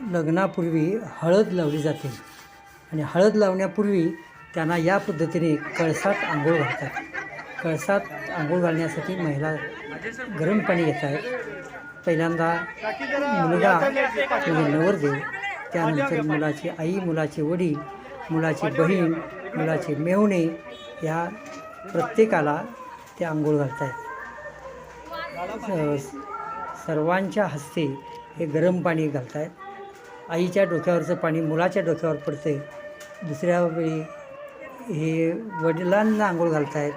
लग्नापूर्वी हळद लावली जाते. आणि हळद लावण्यापूर्वी त्यांना या पद्धतीने कळसात आंघोळ घालतात. कळसात आंघोळ घालण्यासाठी महिला गरम पाणी घेत आहेत पहिल्यांदा मुलगा म्हणजे नवरदेव त्यानंतर मुलाची आई मुलाचे वडील मुलाची बहीण मुलाचे मेहुणे ह्या प्रत्येकाला ते आंघोळ घालत आहेत सर्वांच्या हस्ते हे गरम पाणी घालत आहेत आईच्या डोक्यावरचं पाणी मुलाच्या डोक्यावर पडते दुसऱ्या वेळी हे वडिलांना आंघोळ घालत आहेत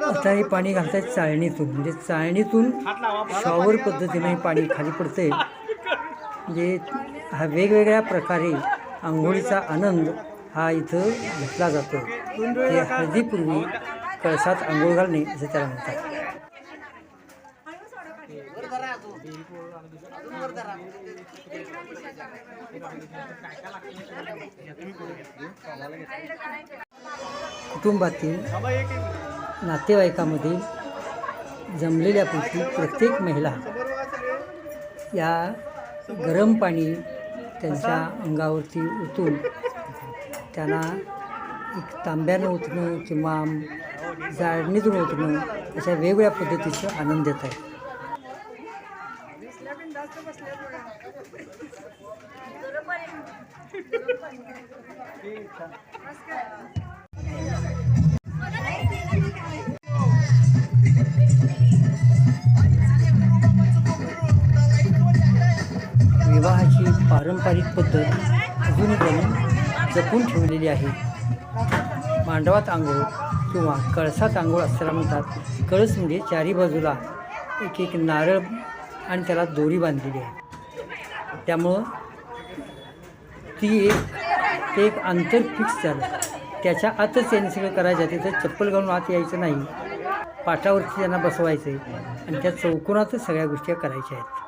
आता हे पाणी घालतायत चाळणीतून. म्हणजे चाळणीतून शॉवर पद्धतीने हे पाणी खाली पडते म्हणजे हा वेगवेगळ्या प्रकारे आंघोळीचा आनंद हा इथं घेतला जातो. हे हळदीपूर्वी कळसात आंघोळ घालणे असे त्याला म्हणतात. कुटुंबातील नातेवाईकामध्ये जमलेल्यापैकी प्रत्येक महिला या गरम पाणी त्यांच्या अंगावरती ओतून त्यांना एक तांब्यानं ओतणं किंवा जाळणीतून उतरून अशा वेगवेगळ्या पद्धतीचा आनंद देत आहे. विवाहाची पारंपरिक पद्धत अजूनही त्यांनी जपून ठेवलेली आहे. मांडवात आंघोळ किंवा कळसात आंघोळ असल्याला म्हणतात. कळस म्हणजे चारी बाजूला एक एक नारळ आणि त्याला दोरी बांधलेली आहे. त्यामुळं ती एक ते एक अंतर फिक्स झालं. त्याच्या आतच त्यांनी सगळं करायचं आहे. तिथं चप्पल घालून आत यायचं नाही. पाठावरती त्यांना बसवायचं आहे आणि त्या चौकोनातच सगळ्या गोष्टी करायच्या आहेत.